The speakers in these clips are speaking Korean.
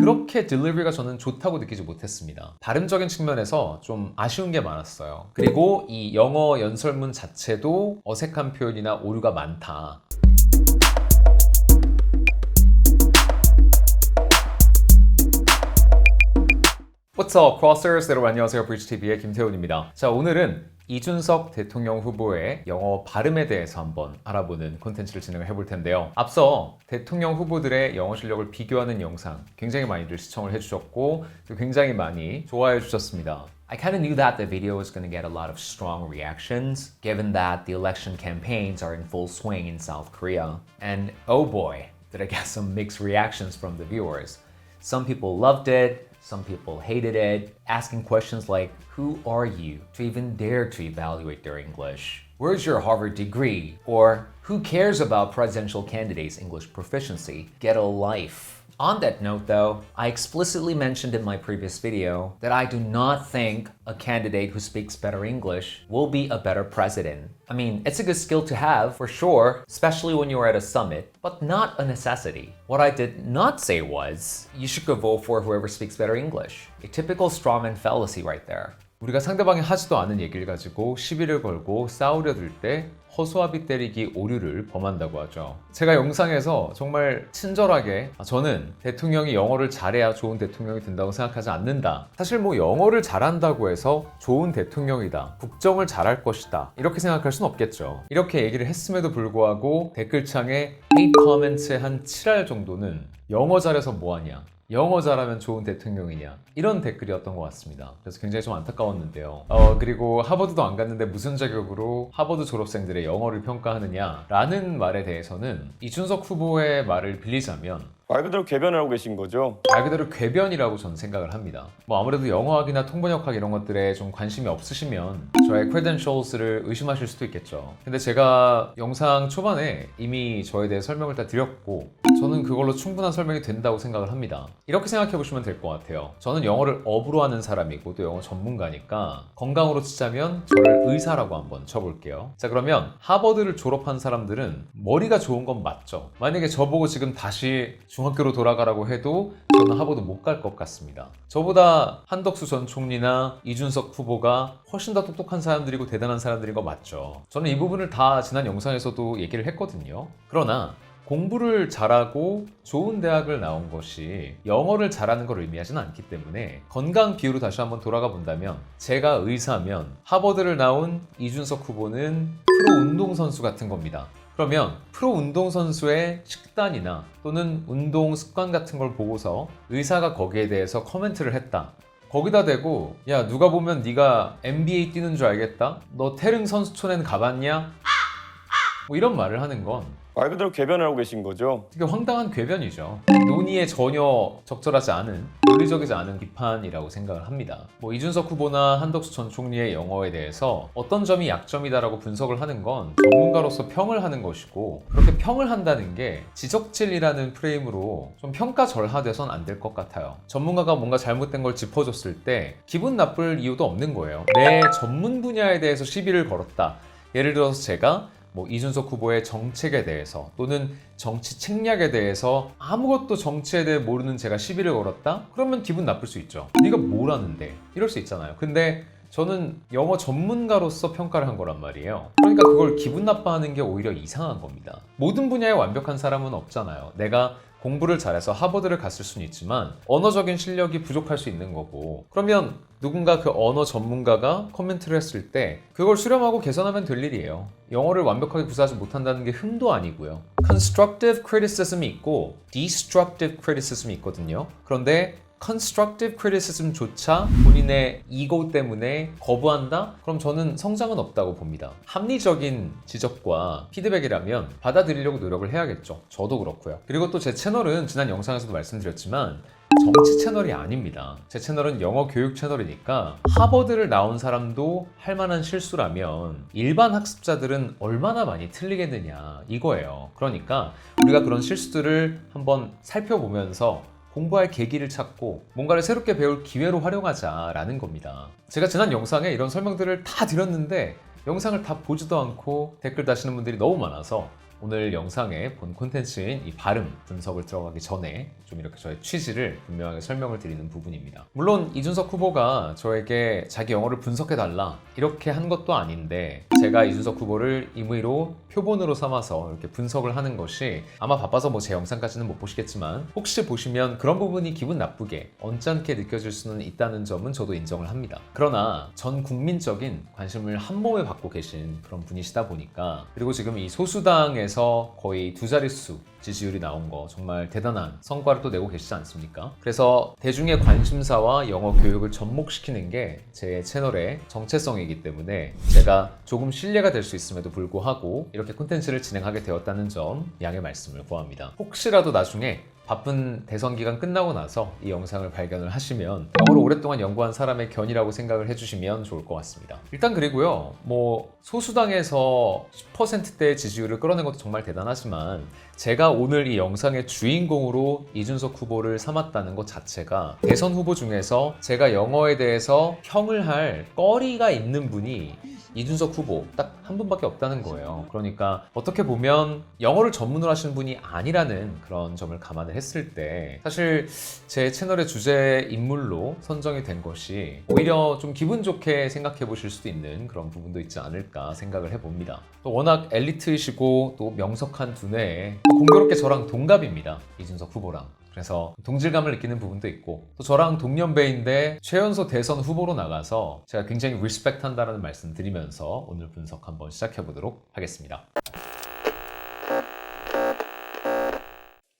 그렇게 딜리버리가 저는 좋다고 느끼지 못했습니다. 발음적인 측면에서 좀 아쉬운 게 많았어요. 그리고 이 영어 연설문 자체도 어색한 표현이나 오류가 많다. What's up, crossers? 여러분 안녕하세요. 브리지TV의 김태훈입니다. 자, 오늘은 이준석 대통령 후보의 영어 발음에 대해서 한번 알아보는 콘텐츠를 진행을 해볼 텐데요. 앞서 대통령 후보들의 영어 실력을 비교하는 영상 굉장히 많이들 시청을 해주셨고 또 굉장히 많이 좋아해 주셨습니다. I kind of knew that the video was going to get a lot of strong reactions, given that the election campaigns are in full swing in South Korea. And oh boy, did I get some mixed reactions from the viewers. Some people loved it, some people hated it, asking questions like, Who are you to even dare to evaluate their English? Where's your Harvard degree? Or, Who cares about presidential candidates' English proficiency? Get a life. On that note, though, I explicitly mentioned in my previous video that I do not think a candidate who speaks better English will be a better president. I mean, it's a good skill to have, for sure, especially when you're at a summit, but not a necessity. What I did not say was, you should go vote for whoever speaks better English. A typical strawman fallacy right there. 우리가 상대방이 하지도 않은 얘기를 가지고 시비를 걸고 싸우려 들 때 허수아비 때리기 오류를 범한다고 하죠. 제가 영상에서 정말 친절하게 아, 저는 대통령이 영어를 잘해야 좋은 대통령이 된다고 생각하지 않는다. 사실 뭐 영어를 잘한다고 해서 좋은 대통령이다. 국정을 잘할 것이다. 이렇게 생각할 순 없겠죠. 이렇게 얘기를 했음에도 불구하고 댓글창에 hate comments의 한 7할 정도는 영어 잘해서 뭐하냐. 영어 잘하면 좋은 대통령이냐 이런 댓글이었던 것 같습니다. 그래서 굉장히 좀 안타까웠는데요. 어 그리고 하버드도 안 갔는데 무슨 자격으로 하버드 졸업생들의 영어를 평가하느냐 라는 말에 대해서는 이준석 후보의 말을 빌리자면 말 그대로 궤변을 하고 계신 거죠? 말 그대로 궤변이라고 저는 생각을 합니다. 뭐 아무래도 영어학이나 통번역학 이런 것들에 좀 관심이 없으시면 저의 credentials를 의심하실 수도 있겠죠. 근데 제가 영상 초반에 이미 저에 대해 설명을 다 드렸고 저는 그걸로 충분한 설명이 된다고 생각을 합니다. 이렇게 생각해 보시면 될 것 같아요. 저는 영어를 업으로 하는 사람이고 또 영어 전문가니까 건강으로 치자면 저를 의사라고 한번 쳐볼게요. 자 그러면 하버드를 졸업한 사람들은 머리가 좋은 건 맞죠. 만약에 저보고 지금 다시 중 학교로 돌아가라고 해도 저는 하버드 못 갈 것 같습니다. 저보다 한덕수 전 총리나 이준석 후보가 훨씬 더 똑똑한 사람들이고 대단한 사람들인 거 맞죠. 저는 이 부분을 다 지난 영상에서도 얘기를 했거든요. 그러나 공부를 잘하고 좋은 대학을 나온 것이 영어를 잘하는 걸 의미하지는 않기 때문에 건강 비유로 다시 한번 돌아가 본다면 제가 의사면 하버드를 나온 이준석 후보는 프로 운동선수 같은 겁니다. 그러면 프로 운동선수의 식단이나 또는 운동 습관 같은 걸 보고서 의사가 거기에 대해서 코멘트를 했다. 거기다 대고 야 누가 보면 네가 NBA 뛰는 줄 알겠다. 너 태릉 선수촌엔 가봤냐? 뭐 이런 말을 하는 건 말 그대로 궤변을 하고 계신 거죠? 되게 황당한 궤변이죠. 논의에 전혀 적절하지 않은 논리적이지 않은 비판이라고 생각을 합니다. 뭐 이준석 후보나 한덕수 전 총리의 영어에 대해서 어떤 점이 약점이다라고 분석을 하는 건 전문가로서 평을 하는 것이고 그렇게 평을 한다는 게 지적질이라는 프레임으로 좀 평가절하돼선 안 될 것 같아요. 전문가가 뭔가 잘못된 걸 짚어줬을 때 기분 나쁠 이유도 없는 거예요. 내 전문 분야에 대해서 시비를 걸었다. 예를 들어서 제가 뭐 이준석 후보의 정책에 대해서 또는 정치 책략에 대해서 아무것도 정치에 대해 모르는 제가 시비를 걸었다? 그러면 기분 나쁠 수 있죠. 네가 뭘 아는데? 이럴 수 있잖아요. 근데 저는 영어 전문가로서 평가를 한 거란 말이에요. 그러니까 그걸 기분 나빠하는 게 오히려 이상한 겁니다. 모든 분야에 완벽한 사람은 없잖아요. 내가 공부를 잘해서 하버드를 갔을 수는 있지만 언어적인 실력이 부족할 수 있는 거고 그러면 누군가 그 언어 전문가가 코멘트를 했을 때 그걸 수렴하고 개선하면 될 일이에요. 영어를 완벽하게 구사하지 못한다는 게 흠도 아니고요. constructive criticism이 있고 destructive criticism이 있거든요. 그런데 constructive criticism조차 본인의 이고 때문에 거부한다? 그럼 저는 성장은 없다고 봅니다. 합리적인 지적과 피드백이라면 받아들이려고 노력을 해야겠죠. 저도 그렇고요. 그리고 또 제 채널은 지난 영상에서도 말씀드렸지만 정치 채널이 아닙니다. 제 채널은 영어 교육 채널이니까 하버드를 나온 사람도 할 만한 실수라면 일반 학습자들은 얼마나 많이 틀리겠느냐 이거예요. 그러니까 우리가 그런 실수들을 한번 살펴보면서 공부할 계기를 찾고 뭔가를 새롭게 배울 기회로 활용하자라는 겁니다. 제가 지난 영상에 이런 설명들을 다 드렸는데 영상을 다 보지도 않고 댓글 다시는 분들이 너무 많아서 오늘 영상에 본 콘텐츠인 이 발음 분석을 들어가기 전에 좀 이렇게 저의 취지를 분명하게 설명을 드리는 부분입니다. 물론 이준석 후보가 저에게 자기 영어를 분석해달라 이렇게 한 것도 아닌데 제가 이준석 후보를 임의로 표본으로 삼아서 이렇게 분석을 하는 것이 아마 바빠서 뭐 제 영상까지는 못 보시겠지만 혹시 보시면 그런 부분이 기분 나쁘게 언짢게 느껴질 수는 있다는 점은 저도 인정을 합니다. 그러나 전 국민적인 관심을 한 몸에 받고 계신 그런 분이시다 보니까 그리고 지금 이 소수당에서 거의 두 자릿수 지지율이 나온 거 정말 대단한 성과를 또 내고 계시지 않습니까? 그래서 대중의 관심사와 영어 교육을 접목시키는 게 제 채널의 정체성이기 때문에 제가 조금 신뢰가 될 수 있음에도 불구하고 이렇게 콘텐츠를 진행하게 되었다는 점 양해 말씀을 구합니다. 혹시라도 나중에 바쁜 대선 기간 끝나고 나서 이 영상을 발견을 하시면 영어를 오랫동안 연구한 사람의 견이라고 생각을 해주시면 좋을 것 같습니다. 일단 그리고요, 뭐 소수당에서 10%대 지지율을 끌어낸 것도 정말 대단하지만 제가 오늘 이 영상의 주인공으로 이준석 후보를 삼았다는 것 자체가 대선 후보 중에서 제가 영어에 대해서 평을 할 꺼리가 있는 분이 이준석 후보 딱 한 분밖에 없다는 거예요. 그러니까 어떻게 보면 영어를 전문으로 하시는 분이 아니라는 그런 점을 감안을 했을 때 사실 제 채널의 주제 인물로 선정이 된 것이 오히려 좀 기분 좋게 생각해 보실 수도 있는 그런 부분도 있지 않을까 생각을 해봅니다. 또 워낙 엘리트이시고 또 명석한 두뇌에 또 공교롭게 저랑 동갑입니다. 이준석 후보랑. 그래서 동질감을 느끼는 부분도 있고 또 저랑 동년배인데 최연소 대선 후보로 나가서 제가 굉장히 리스펙트 한다는 말씀 드리면서 오늘 분석 한번 시작해 보도록 하겠습니다.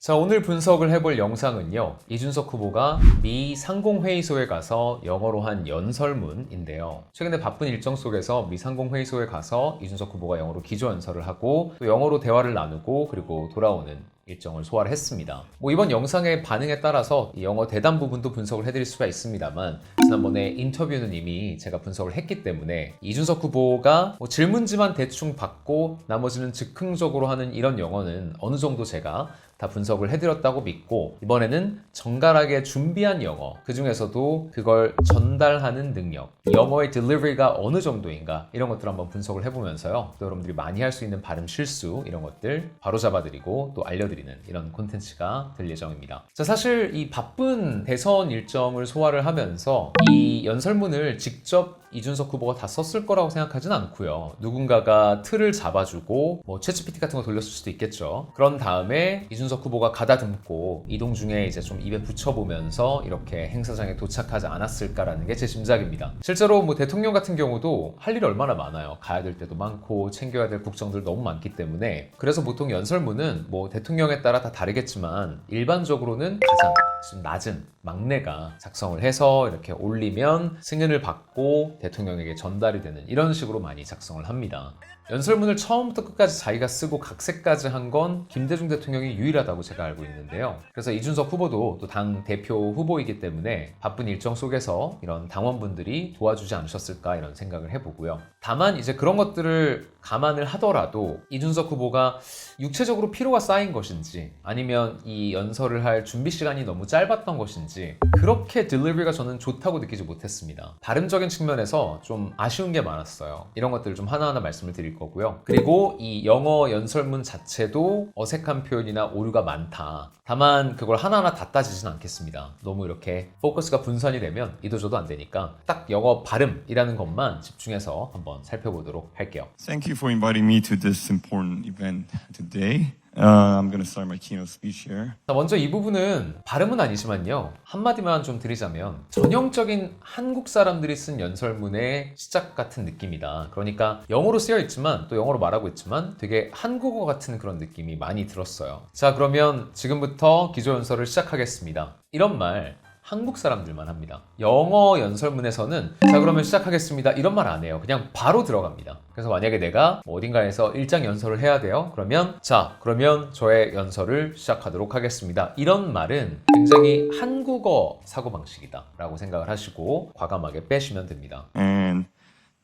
자, 오늘 분석을 해볼 영상은요. 이준석 후보가 미 상공회의소에 가서 영어로 한 연설문인데요. 최근에 바쁜 일정 속에서 미 상공회의소에 가서 이준석 후보가 영어로 기조연설을 하고 또 영어로 대화를 나누고 그리고 돌아오는 일정을 소화를 했습니다. 뭐 이번 영상의 반응에 따라서 이 영어 대담 부분도 분석을 해드릴 수가 있습니다만 지난번에 인터뷰는 이미 제가 분석을 했기 때문에 이준석 후보가 뭐 질문지만 대충 받고 나머지는 즉흥적으로 하는 이런 영어는 어느 정도 제가 다 분석을 해드렸다고 믿고 이번에는 정갈하게 준비한 영어 그 중에서도 그걸 전달하는 능력 영어의 딜리버리가 어느 정도인가 이런 것들 한번 분석을 해보면서요. 또 여러분들이 많이 할 수 있는 발음 실수 이런 것들 바로 잡아드리고 또 알려드리는 이런 콘텐츠가 될 예정입니다. 자 사실 이 바쁜 대선 일정을 소화를 하면서 이 연설문을 직접 이준석 후보가 다 썼을 거라고 생각하진 않고요. 누군가가 틀을 잡아주고 뭐 챗GPT 같은 거 돌렸을 수도 있겠죠. 그런 다음에 이준석 후보가 가다듬고 이동 중에 이제 좀 입에 붙여보면서 이렇게 행사장에 도착하지 않았을까라는 게 제 짐작입니다. 실제로 뭐 대통령 같은 경우도 할 일이 얼마나 많아요. 가야 될 때도 많고 챙겨야 될 국정들 너무 많기 때문에 그래서 보통 연설문은 뭐 대통령에 따라 다 다르겠지만 일반적으로는 가장 좀 낮은 막내가 작성을 해서 이렇게 올리면 승인을 받고 대통령에게 전달이 되는 이런 식으로 많이 작성을 합니다. 연설문을 처음부터 끝까지 자기가 쓰고 각색까지 한 건 김대중 대통령이 유일하다고 제가 알고 있는데요. 그래서 이준석 후보도 또 당 대표 후보이기 때문에 바쁜 일정 속에서 이런 당원분들이 도와주지 않으셨을까 이런 생각을 해보고요. 다만 이제 그런 것들을 감안을 하더라도 이준석 후보가 육체적으로 피로가 쌓인 것인지 아니면 이 연설을 할 준비 시간이 너무 짧았던 것인지 그렇게 딜리버리가 저는 좋다고 느끼지 못했습니다. 발음적인 측면에서 좀 아쉬운 게 많았어요. 이런 것들을 좀 하나하나 말씀을 드릴 거고요. 그리고 이 영어 연설문 자체도 어색한 표현이나 오류가 많다. 다만 그걸 하나하나 다 따지진 않겠습니다. 너무 이렇게 포커스가 분산이 되면 이도저도 안 되니까 딱 영어 발음이라는 것만 집중해서 한번 살펴보도록 할게요. Thank you for inviting me to this important event today. Uh, I'm to start my keynote speech here. 자, 먼저 이 부분은 발음은 아니지만요. 한마디만 좀 드리자면 전형적인 한국 사람들이 쓴 연설문의 시작 같은 느낌이다. 그러니까 영어로 쓰여 있지만 또 영어로 말하고 있지만 되게 한국어 같은 그런 느낌이 많이 들었어요. 자, 그러면 지금부터 기조 연설을 시작하겠습니다. 이런 말 한국 사람들만 합니다. 영어 연설문에서는 자 그러면 시작하겠습니다 이런 말 안 해요. 그냥 바로 들어갑니다. 그래서 만약에 내가 뭐 어딘가에서 일장 연설을 해야 돼요. 그러면 자 그러면 저의 연설을 시작하도록 하겠습니다. 이런 말은 굉장히 한국어 사고 방식이다 라고 생각을 하시고 과감하게 빼시면 됩니다. And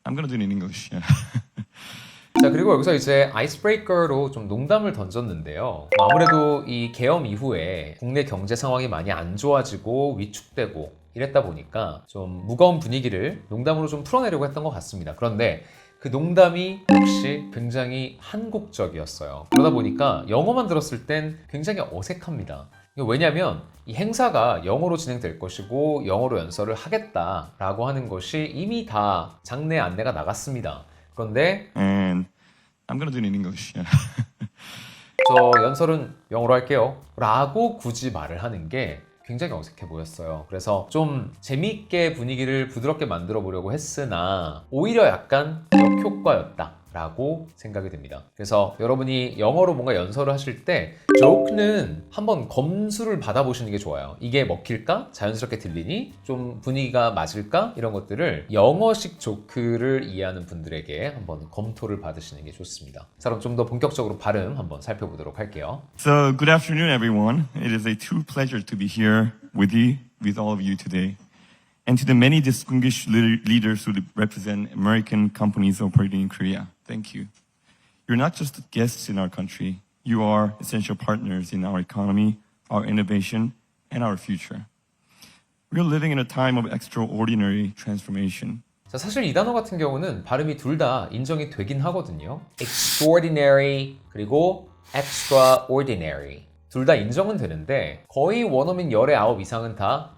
I'm to do it in English. 자 그리고 여기서 이제 아이스브레이커로 좀 농담을 던졌는데요. 뭐 아무래도 이 계엄 이후에 국내 경제 상황이 많이 안 좋아지고 위축되고 이랬다 보니까 좀 무거운 분위기를 농담으로 좀 풀어내려고 했던 것 같습니다. 그런데 그그 농담이 역시 굉장히 한국적이었어요. 그러다 보니까 영어만 들었을 땐 굉장히 어색합니다. 왜냐하면 이 행사가 영어로 진행될 것이고 영어로 연설을 하겠다라고 하는 것이 이미 다 장내 안내가 나갔습니다. 그런데 And I'm gonna do it in English. Yeah. 저 연설은 영어로 할게요. 라고 굳이 말을 하는 게 굉장히 어색해 보였어요. 그래서 좀 재미있게 분위기를 부드럽게 만들어 보려고 했으나 오히려 약간 역효과였다. 라고 생각이 듭니다. 그래서 여러분이 영어로 뭔가 연설을 하실 때 조크는 한번 검수를 받아보시는 게 좋아요. 이게 먹힐까? 자연스럽게 들리니? 좀 분위기가 맞을까? 이런 것들을 영어식 조크를 이해하는 분들에게 한번 검토를 받으시는 게 좋습니다. 자, 그럼 좀 더 본격적으로 발음 한번 살펴보도록 할게요. So, good afternoon, everyone. It is a true pleasure to be here with you, with all of you today. And to the many distinguished leader- leaders who represent American companies operating in Korea, thank you. You're not just guests in our country, you are essential partners in our economy, our innovation, and our future. We're living in a time of extraordinary transformation. 자, 사실 이 단어 같은 경우는 발음이 둘 다 인정이 되긴 하거든요. extraordinary 그리고 extraordinary 둘 다 인정은 되는데 거의 원어민 열의 아홉 이상은 다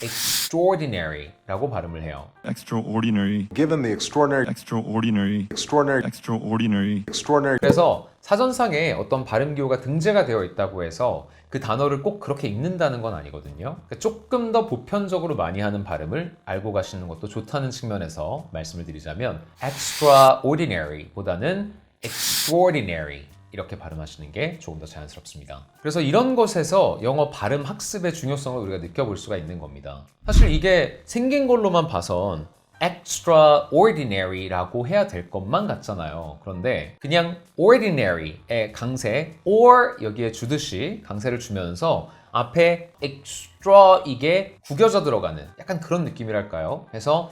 extraordinary라고 발음을 해요. Extraordinary, Given the extraordinary, extraordinary, extraordinary, extraordinary. extraordinary 그래서 사전상에 어떤 발음 기호가 등재가 되어 있다고 해서 그 단어를 꼭 그렇게 읽는다는 건 아니거든요. 그러니까 조금 더 보편적으로 많이 하는 발음을 알고 가시는 것도 좋다는 측면에서 말씀을 드리자면 extraordinary 보다는 extraordinary 이렇게 발음하시는 게 조금 더 자연스럽습니다. 그래서 이런 것에서 영어 발음 학습의 중요성을 우리가 느껴볼 수가 있는 겁니다. 사실 이게 생긴 걸로만 봐선 extraordinary라고 해야 될 것만 같잖아요. 그런데 그냥 ordinary의 강세 or 여기에 주듯이 강세를 주면서 앞에 extra 이게 구겨져 들어가는 약간 그런 느낌이랄까요? 해서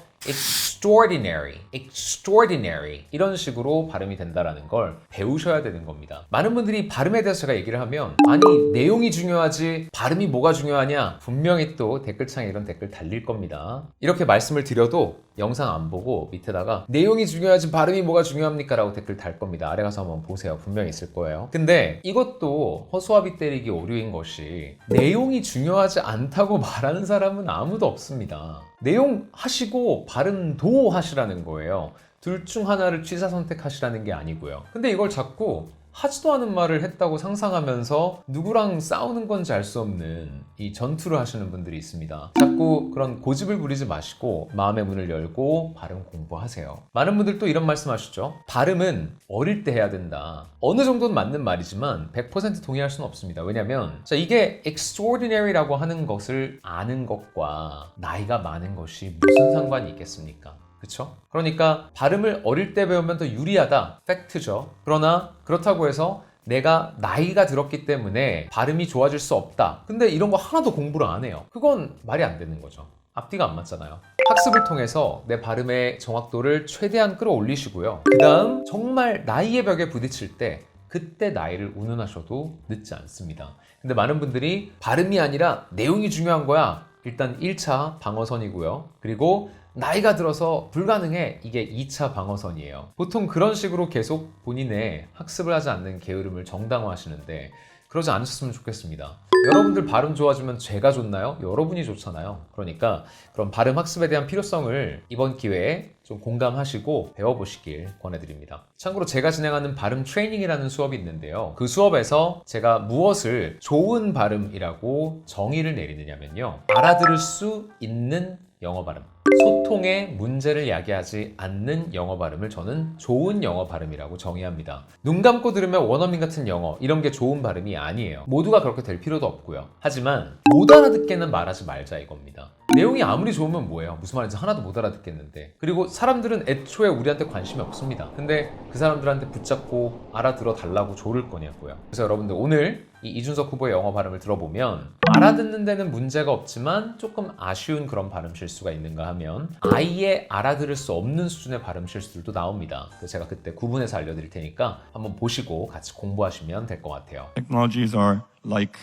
extraordinary, extraordinary 이런 식으로 발음이 된다라는 걸 배우셔야 되는 겁니다. 많은 분들이 발음에 대해서 제가 얘기를 하면 아니 내용이 중요하지 발음이 뭐가 중요하냐 분명히 또 댓글창에 이런 댓글 달릴 겁니다. 이렇게 말씀을 드려도 영상 안 보고 밑에다가 내용이 중요하지 발음이 뭐가 중요합니까? 라고 댓글 달 겁니다. 아래 가서 한번 보세요. 분명히 있을 거예요. 근데 이것도 허수아비 때리기 오류인 것이 내용이 중요하지 않다고 말하는 사람은 아무도 없습니다. 내용 하시고 발음도 하시라는 거예요. 둘 중 하나를 취사 선택하시라는 게 아니고요. 근데 이걸 자꾸 하지도 않은 말을 했다고 상상하면서 누구랑 싸우는 건지 알 수 없는 이 전투를 하시는 분들이 있습니다. 자꾸 그런 고집을 부리지 마시고 마음의 문을 열고 발음 공부하세요. 많은 분들 또 이런 말씀 하시죠. 발음은 어릴 때 해야 된다. 어느 정도는 맞는 말이지만 100% 동의할 수는 없습니다. 왜냐면 자 이게 extraordinary라고 하는 것을 아는 것과 나이가 많은 것이 무슨 상관이 있겠습니까? 그쵸? 그러니까 발음을 어릴 때 배우면 더 유리하다. 팩트죠. 그러나 그렇다고 해서 내가 나이가 들었기 때문에 발음이 좋아질 수 없다. 근데 이런 거 하나도 공부를 안 해요. 그건 말이 안 되는 거죠. 앞뒤가 안 맞잖아요. 학습을 통해서 내 발음의 정확도를 최대한 끌어올리시고요. 그 다음 정말 나이의 벽에 부딪힐 때 그때 나이를 운운하셔도 늦지 않습니다. 근데 많은 분들이 발음이 아니라 내용이 중요한 거야. 일단 1차 방어선이고요. 그리고 나이가 들어서 불가능해. 이게 2차 방어선이에요. 보통 그런 식으로 계속 본인의 학습을 하지 않는 게으름을 정당화하시는데 그러지 않으셨으면 좋겠습니다. 여러분들 발음 좋아지면 제가 좋나요? 여러분이 좋잖아요. 그러니까 그런 발음 학습에 대한 필요성을 이번 기회에 좀 공감하시고 배워보시길 권해드립니다. 참고로 제가 진행하는 발음 트레이닝이라는 수업이 있는데요. 그 수업에서 제가 무엇을 좋은 발음이라고 정의를 내리느냐면요. 알아들을 수 있는 영어 발음. 소통에 문제를 야기하지 않는 영어 발음을 저는 좋은 영어 발음이라고 정의합니다. 눈 감고 들으면 원어민 같은 영어 이런 게 좋은 발음이 아니에요. 모두가 그렇게 될 필요도 없고요. 하지만 못 알아듣게는 말하지 말자 이겁니다. 내용이 아무리 좋으면 뭐예요? 무슨 말인지 하나도 못 알아듣겠는데. 그리고 사람들은 애초에 우리한테 관심이 없습니다. 근데 그 사람들한테 붙잡고 알아들어 달라고 조를 거냐고요. 그래서 여러분들 오늘 이 이준석 후보의 영어 발음을 들어보면 알아듣는 데는 문제가 없지만 조금 아쉬운 그런 발음 실수가 있는가 하면 아예 알아들을 수 없는 수준의 발음 실수들도 나옵니다. 제가 그때 구분해서 알려드릴 테니까 한번 보시고 같이 공부하시면 될 것 같아요. Technologies are like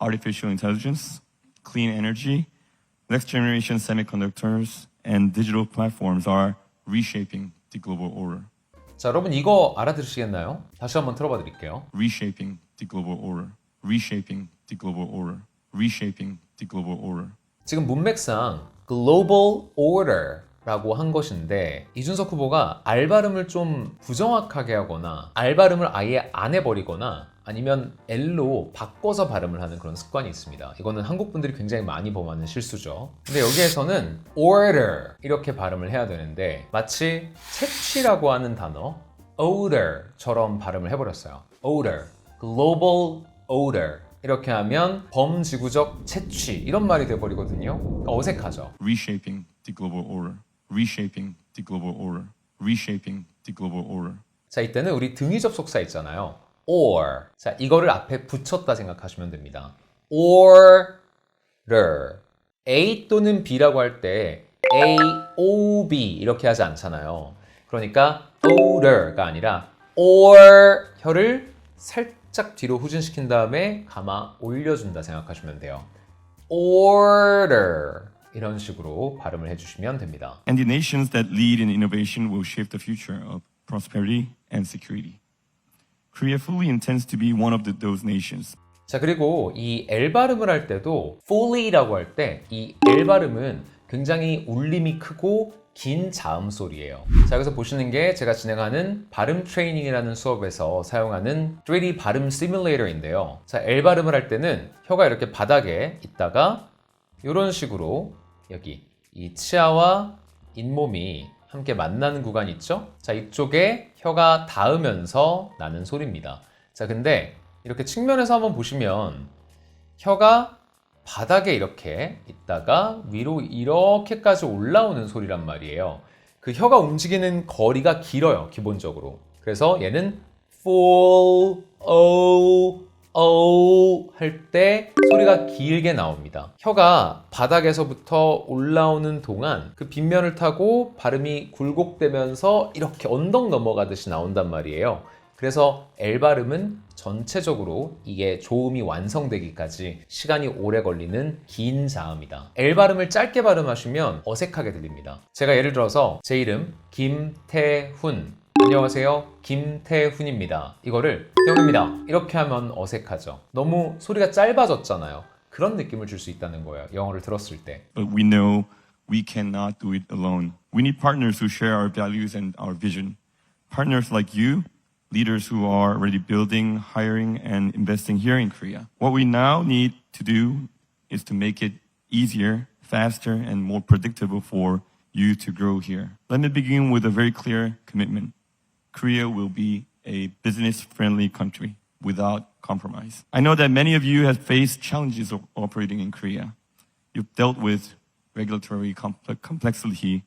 artificial intelligence, clean energy, next generation semiconductors, and digital platforms are reshaping the global order. 자, 여러분 이거 알아들으시겠나요? 다시 한번 틀어봐 드릴게요. reshaping the global order, reshaping the global order, reshaping the global order. 지금 문맥상 global order라고 한 것인데 이준석 후보가 알 발음을 좀 부정확하게 하거나 알 발음을 아예 안 해버리거나 아니면 L로 바꿔서 발음을 하는 그런 습관이 있습니다. 이거는 한국 분들이 굉장히 많이 범하는 실수죠. 근데 여기에서는 order 이렇게 발음을 해야 되는데 마치 채취라고 하는 단어 odor처럼 발음을 해버렸어요. odor, global odor 이렇게 하면 범지구적 채취 이런 말이 돼버리거든요. 그러니까 어색하죠. Reshaping the global order, reshaping the global order, reshaping the global order. 자 이때는 우리 등위 접속사 있잖아요. or 자 이거를 앞에 붙였다 생각하시면 됩니다. order A 또는 B라고 할 때 A, O, B 이렇게 하지 않잖아요. 그러니까 order가 아니라 or 혀를 살짝 뒤로 후진시킨 다음에 감아 올려준다 생각하시면 돼요. order 이런 식으로 발음을 해주시면 됩니다. And the nations that lead in innovation will shape the future of prosperity and security. Korea fully intends to be one of the, those nations. 자 그리고 이 L 발음을 할 때도 fully라고 할 때 이 L 발음은 굉장히 울림이 크고 긴 자음 소리예요. 자 여기서 보시는 게 제가 진행하는 발음 트레이닝이라는 수업에서 사용하는 3D 발음 시뮬레이터인데요. 자 L 발음을 할 때는 혀가 이렇게 바닥에 있다가 이런 식으로 여기 이 치아와 잇몸이 함께 만나는 구간 있죠? 자 이쪽에 혀가 닿으면서 나는 소리입니다. 자 근데 이렇게 측면에서 한번 보시면 혀가 바닥에 이렇게 있다가 위로 이렇게까지 올라오는 소리란 말이에요. 그 혀가 움직이는 거리가 길어요, 기본적으로. 그래서 얘는 full o o 할 때 소리가 길게 나옵니다. 혀가 바닥에서부터 올라오는 동안 그 빗면을 타고 발음이 굴곡되면서 이렇게 언덕 넘어가듯이 나온단 말이에요. 그래서 L 발음은 전체적으로 이게 조음이 완성되기까지 시간이 오래 걸리는 긴 자음이다. L 발음을 짧게 발음하시면 어색하게 들립니다. 제가 예를 들어서 제 이름 김태훈 안녕하세요. 김태훈입니다. 이거를 태훈입니다. 이렇게 하면 어색하죠. 너무 소리가 짧아졌잖아요. 그런 느낌을 줄 수 있다는 거예요. 영어를 들었을 때. We know we cannot do it alone. We need partners who share our values and our vision. Partners like you, leaders who are already building, hiring, and investing here in Korea. What we now need to do is to make it easier, faster, and more predictable for you to grow here. Let me begin with a very clear commitment. Korea will be a business friendly country without compromise. I know that many of you have faced challenges of operating in Korea. You've dealt with regulatory complex- complexity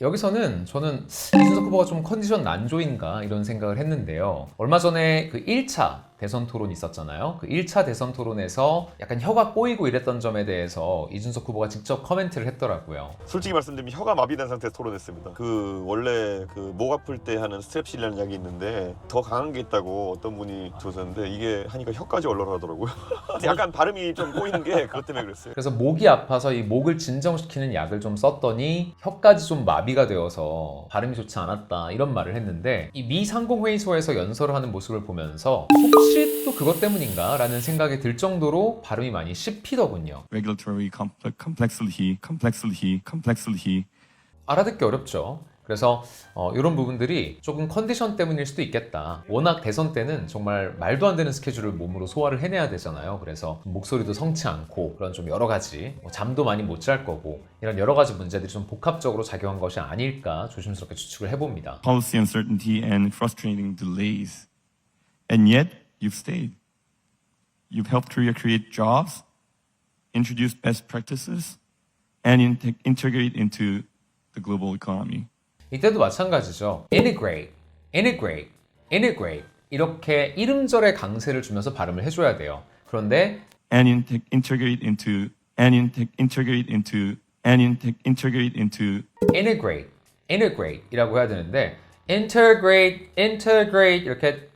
여기서는 저는 이준석 후보가 좀 컨디션 난조인가 이런 생각을 했는데요. 얼마 전에 그 1차 대선 토론 있었잖아요. 그 1차 대선 토론에서 약간 혀가 꼬이고 이랬던 점에 대해서 이준석 후보가 직접 커멘트를 했더라고요. 솔직히 말씀드리면 혀가 마비된 상태에서 토론했습니다. 그 원래 그 목 아플 때 하는 스트랩실이라는 약이 있는데 더 강한 게 있다고 어떤 분이 조셨는데 이게 하니까 혀까지 얼얼하더라고요. 약간 발음이 좀 꼬이는 게 그것 때문에 그랬어요. 그래서 목이 아파서 이 목을 진정시키는 약을 좀 썼더니 혀까지 좀 마비가 되어서 발음이 좋지 않았다 이런 말을 했는데 이 미 상공회의소에서 연설을 하는 모습을 보면서 혹시 또 그것 때문인가 라는 생각이 들 정도로 발음이 많이 씹히더군요. regulatory complex- complexity, complexity, complexity. 알아듣기 어렵죠. 그래서 어, 이런 부분들이 조금 컨디션 때문일 수도 있겠다. 워낙 대선 때는 정말 말도 안 되는 스케줄을 몸으로 소화를 해내야 되잖아요. 그래서 목소리도 성치 않고 그런 좀 여러 가지 뭐 잠도 많이 못 잘 거고 이런 여러 가지 문제들이 좀 복합적으로 작용한 것이 아닐까 조심스럽게 추측을 해봅니다. policy uncertainty and frustrating delays. And yet, you've stayed. You've helped Korea create jobs, introduce best practices, and in- integrate into the global economy. 이때도 마찬가지죠. integrate, integrate, integrate 이렇게 이름절의 강세를 주면서 발음을 해줘야 돼요. 그런데 And in- integrate into, and in- integrate into, and in- integrate into integrate, integrate이라고 해야 되는데 integrate, integrate 이렇게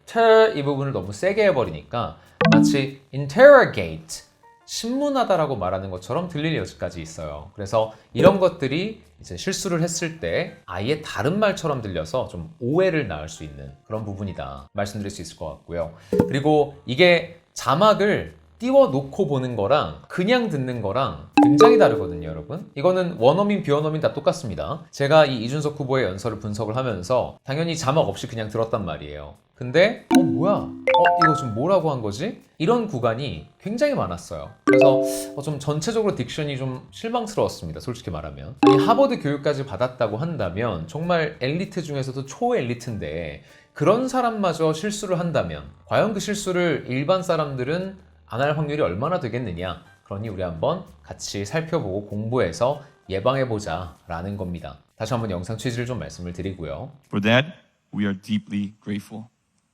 이 부분을 너무 세게 해버리니까 마치 interrogate 신문하다라고 말하는 것처럼 들릴 여지까지 있어요. 그래서 이런 것들이 이제 실수를 했을 때 아예 다른 말처럼 들려서 좀 오해를 낳을 수 있는 그런 부분이다 말씀드릴 수 있을 것 같고요. 그리고 이게 자막을 띄워 놓고 보는 거랑 그냥 듣는 거랑 굉장히 다르거든요, 여러분. 이거는 원어민, 비원어민 다 똑같습니다. 제가 이 이준석 후보의 연설을 분석을 하면서 당연히 자막 없이 그냥 들었단 말이에요. 근데 어 뭐야? 어 이거 좀 뭐라고 한 거지? 이런 구간이 굉장히 많았어요. 그래서 어, 좀 전체적으로 딕션이 좀 실망스러웠습니다. 솔직히 말하면. 아니, 하버드 교육까지 받았다고 한다면 정말 엘리트 중에서도 초엘리트인데 그런 사람마저 실수를 한다면 과연 그 실수를 일반 사람들은 안 할 확률이 얼마나 되겠느냐? 그러니 우리 한번 같이 살펴보고 공부해서 예방해보자 라는 겁니다. 다시 한번 영상 취지를 좀 말씀을 드리고요. For that, we are deeply grateful.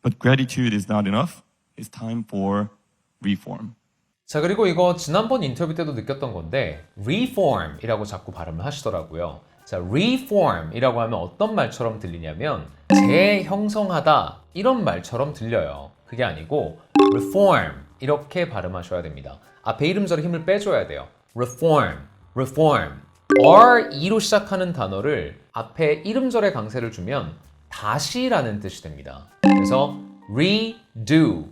But gratitude is not enough. It's time for reform. 자, 그리고 이거 지난번 인터뷰 때도 느꼈던 건데, reform이라고 자꾸 발음을 하시더라고요. 자, reform이라고 하면 어떤 말처럼 들리냐면, 재형성하다, 이런 말처럼 들려요. 그게 아니고, reform, 이렇게 발음하셔야 됩니다. 앞에 이름절에 힘을 빼줘야 돼요. reform, reform. RE로 시작하는 단어를 앞에 이름절에 강세를 주면 다시라는 뜻이 됩니다. 그래서 redo,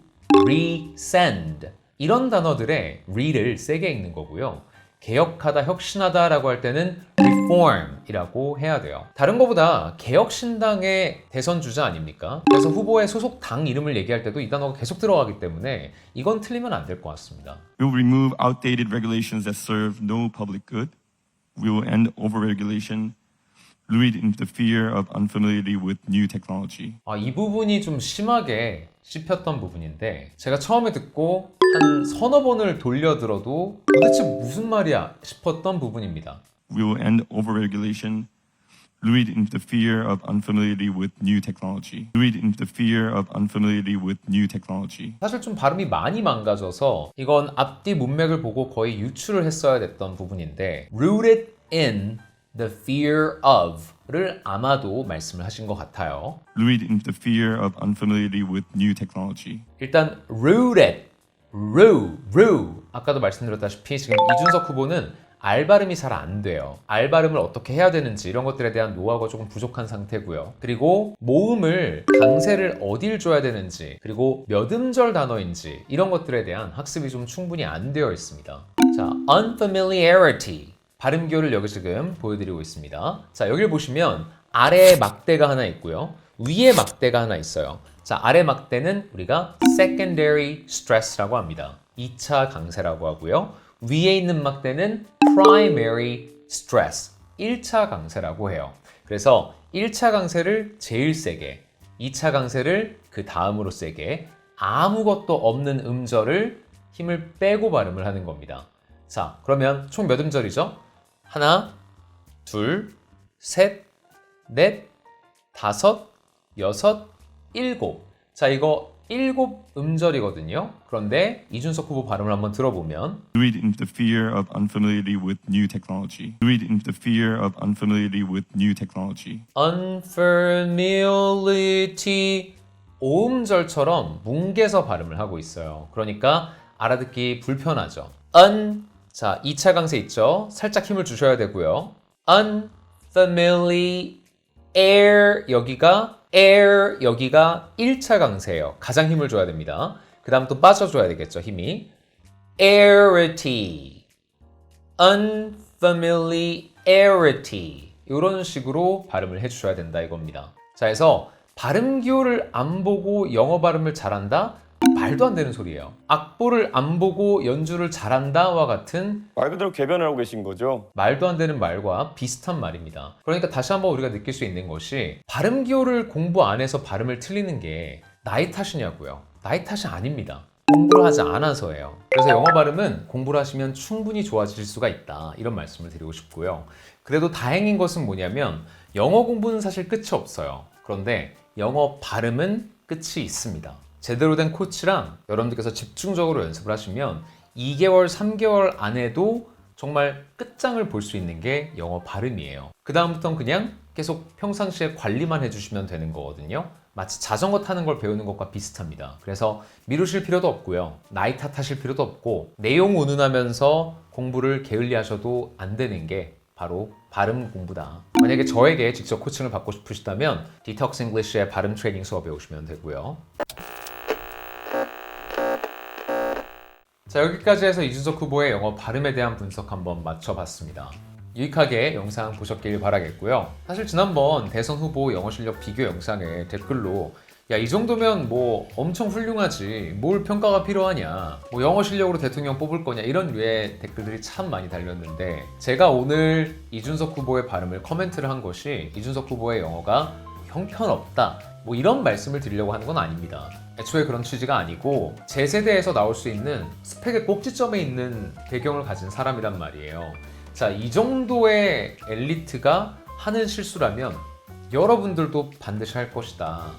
resend 이런 단어들의 re를 세게 읽는 거고요. 개혁하다, 혁신하다라고 할 때는 reform이라고 해야 돼요. 다른 것보다 개혁신당의 대선 주자 아닙니까? 그래서 후보의 소속 당 이름을 얘기할 때도 이 단어가 계속 들어가기 때문에 이건 틀리면 안 될 것 같습니다. We will remove outdated regulations that serve no public good. We will end overregulation, lead into the fear of unfamiliarity with new technology. 아, 이 부분이 좀 심하게 씹혔던 부분인데 제가 처음에 듣고 한 서너 번을 돌려 들어도 도대체 무슨 말이야 싶었던 부분입니다. We will end overregulation, lead into the fear of unfamiliarity with new technology. Lead into the fear of unfamiliarity with new technology. 사실 좀 발음이 많이 망가져서 이건 앞뒤 문맥을 보고 거의 유추를 했어야 됐던 부분인데 rooted in the fear of를 아마도 말씀을 하신 것 같아요. Lead into the fear of unfamiliarity with new technology. 일단 rooted, ru, ru 아까도 말씀드렸다시피 지금 이준석 후보는 알 발음이 잘 안 돼요. 알 발음을 어떻게 해야 되는지 이런 것들에 대한 노하우가 조금 부족한 상태고요. 그리고 모음을 강세를 어딜 줘야 되는지 그리고 몇 음절 단어인지 이런 것들에 대한 학습이 좀 충분히 안 되어 있습니다. 자, unfamiliarity 발음교를 여기 지금 보여드리고 있습니다. 자, 여기를 보시면 아래에 막대가 하나 있고요. 위에 막대가 하나 있어요. 자, 아래 막대는 우리가 secondary stress라고 합니다. 2차 강세라고 하고요. 위에 있는 막대는 primary stress, 1차 강세라고 해요. 그래서 1차 강세를 제일 세게, 2차 강세를 그 다음으로 세게, 아무것도 없는 음절을 힘을 빼고 발음을 하는 겁니다. 자, 그러면 총 몇 음절이죠? 하나, 둘, 셋, 넷, 다섯, 여섯, 일곱. 자, 이거 일곱 음절이거든요. 그런데 이준석 후보 발음을 한번 들어보면 Lead into the fear of unfamiliarity with new technology. Lead into the fear of unfamiliarity with new technology. unfamiliarity 오음절처럼 뭉개서 발음을 하고 있어요. 그러니까 알아듣기 불편하죠. un 자, 2차 강세 있죠? 살짝 힘을 주셔야 되고요. unfamiliar 여기가 air 여기가 1차 강세예요. 가장 힘을 줘야 됩니다. 그 다음 또 빠져줘야 되겠죠, 힘이. airity unfamiliarity 이런 식으로 발음을 해주셔야 된다 이겁니다. 자, 그래서 발음 기호를 안 보고 영어 발음을 잘한다? 말도 안 되는 소리예요. 악보를 안 보고 연주를 잘한다와 같은 말 그대로 개변을 하고 계신 거죠. 말도 안 되는 말과 비슷한 말입니다. 그러니까 다시 한번 우리가 느낄 수 있는 것이 발음 기호를 공부 안 해서 발음을 틀리는 게 나이 탓이냐고요. 나이 탓이 아닙니다. 공부를 하지 않아서예요. 그래서 영어 발음은 공부를 하시면 충분히 좋아질 수가 있다. 이런 말씀을 드리고 싶고요. 그래도 다행인 것은 뭐냐면 영어 공부는 사실 끝이 없어요. 그런데 영어 발음은 끝이 있습니다. 제대로 된 코치랑 여러분들께서 집중적으로 연습을 하시면 2개월, 3개월 안에도 정말 끝장을 볼 수 있는 게 영어 발음이에요. 그 다음부터는 그냥 계속 평상시에 관리만 해주시면 되는 거거든요. 마치 자전거 타는 걸 배우는 것과 비슷합니다. 그래서 미루실 필요도 없고요. 나이 탓하실 필요도 없고 내용 운운하면서 공부를 게을리하셔도 안 되는 게 바로 발음 공부다. 만약에 저에게 직접 코칭을 받고 싶으시다면 디톡스 잉글리시의 발음 트레이닝 수업에 오시면 되고요. 자 여기까지 해서 이준석 후보의 영어 발음에 대한 분석 한번 맞춰봤습니다. 유익하게 영상 보셨길 바라겠고요. 사실 지난번 대선 후보 영어 실력 비교 영상에 댓글로 야 이 정도면 뭐 엄청 훌륭하지 뭘 평가가 필요하냐 뭐 영어 실력으로 대통령 뽑을 거냐 이런 류의 댓글들이 참 많이 달렸는데 제가 오늘 이준석 후보의 발음을 코멘트를 한 것이 이준석 후보의 영어가 형편없다 뭐 이런 말씀을 드리려고 하는 건 아닙니다. 애초에 그런 취지가 아니고 제 세대에서 나올 수 있는 스펙의 꼭지점에 있는 배경을 가진 사람이란 말이에요. 자, 이 정도의 엘리트가 하는 실수라면 여러분들도 반드시 할 것이다.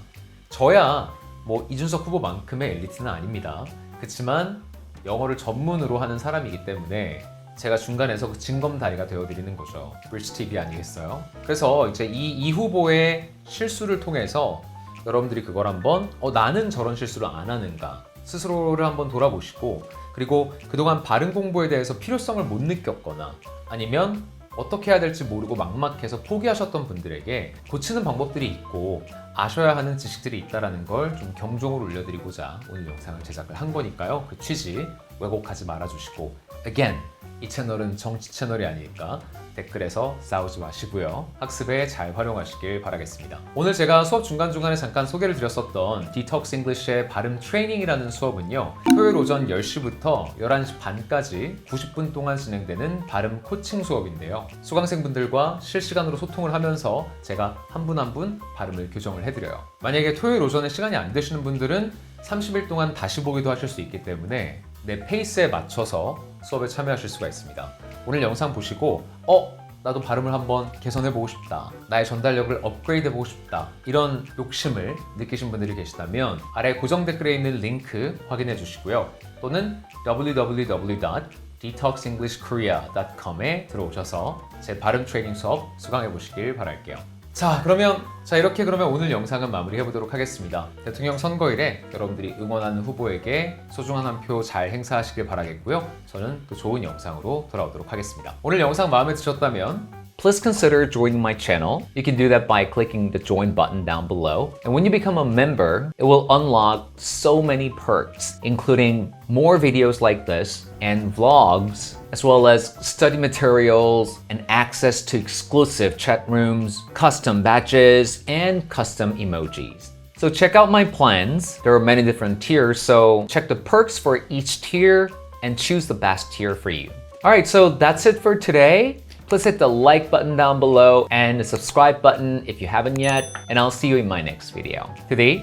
저야 뭐 이준석 후보만큼의 엘리트는 아닙니다. 그렇지만 영어를 전문으로 하는 사람이기 때문에 제가 중간에서 그 징검다리가 되어드리는 거죠. 브리치 TV 아니겠어요? 그래서 이제 이, 이 후보의 실수를 통해서 여러분들이 그걸 한번 어, 나는 저런 실수를 안 하는가 스스로를 한번 돌아보시고 그리고 그동안 발음 공부에 대해서 필요성을 못 느꼈거나 아니면 어떻게 해야 될지 모르고 막막해서 포기하셨던 분들에게 고치는 방법들이 있고 아셔야 하는 지식들이 있다는 걸 좀 경종을 울려드리고자 오늘 영상을 제작을 한 거니까요. 그 취지 왜곡하지 말아주시고 again 이 채널은 정치 채널이 아니니까 댓글에서 싸우지 마시고요. 학습에 잘 활용하시길 바라겠습니다. 오늘 제가 수업 중간중간에 잠깐 소개를 드렸었던 디톡스 잉글리시의 발음 트레이닝이라는 수업은요. 토요일 오전 10시부터 11시 반까지 90분 동안 진행되는 발음 코칭 수업인데요. 수강생분들과 실시간으로 소통을 하면서 제가 한 분 한분 발음을 교정을 해드려요. 만약에 토요일 오전에 시간이 안 되시는 분들은 30일 동안 다시 보기도 하실 수 있기 때문에 내 페이스에 맞춰서 수업에 참여하실 수가 있습니다. 오늘 영상 보시고 어 나도 발음을 한번 개선해 보고 싶다. 나의 전달력을 업그레이드 해 보고 싶다. 이런 욕심을 느끼신 분들이 계시다면 아래 고정 댓글에 있는 링크 확인해 주시고요. 또는 www.detoxenglishkorea.com에 들어오셔서 제 발음 트레이닝 수업 수강해 보시길 바랄게요. 자 그러면 자 이렇게 그러면 오늘 영상은 마무리해 보도록 하겠습니다. 대통령 선거일에 여러분들이 응원하는 후보에게 소중한 한 표 잘 행사하시길 바라겠고요. 저는 또 좋은 영상으로 돌아오도록 하겠습니다. 오늘 영상 마음에 드셨다면 Please consider joining my channel. You can do that by clicking the join button down below. And when you become a member, it will unlock so many perks, including more videos like this and vlogs, as well as study materials and access to exclusive chat rooms, custom badges, and custom emojis. So check out my plans. There are many different tiers, so check the perks for each tier and choose the best tier for you. All right, so that's it for today. Please hit the like button down below and the subscribe button if you haven't yet, and I'll see you in my next video. To the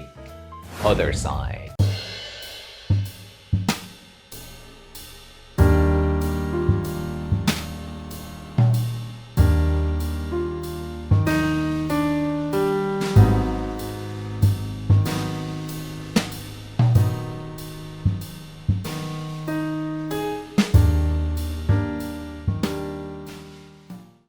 other side.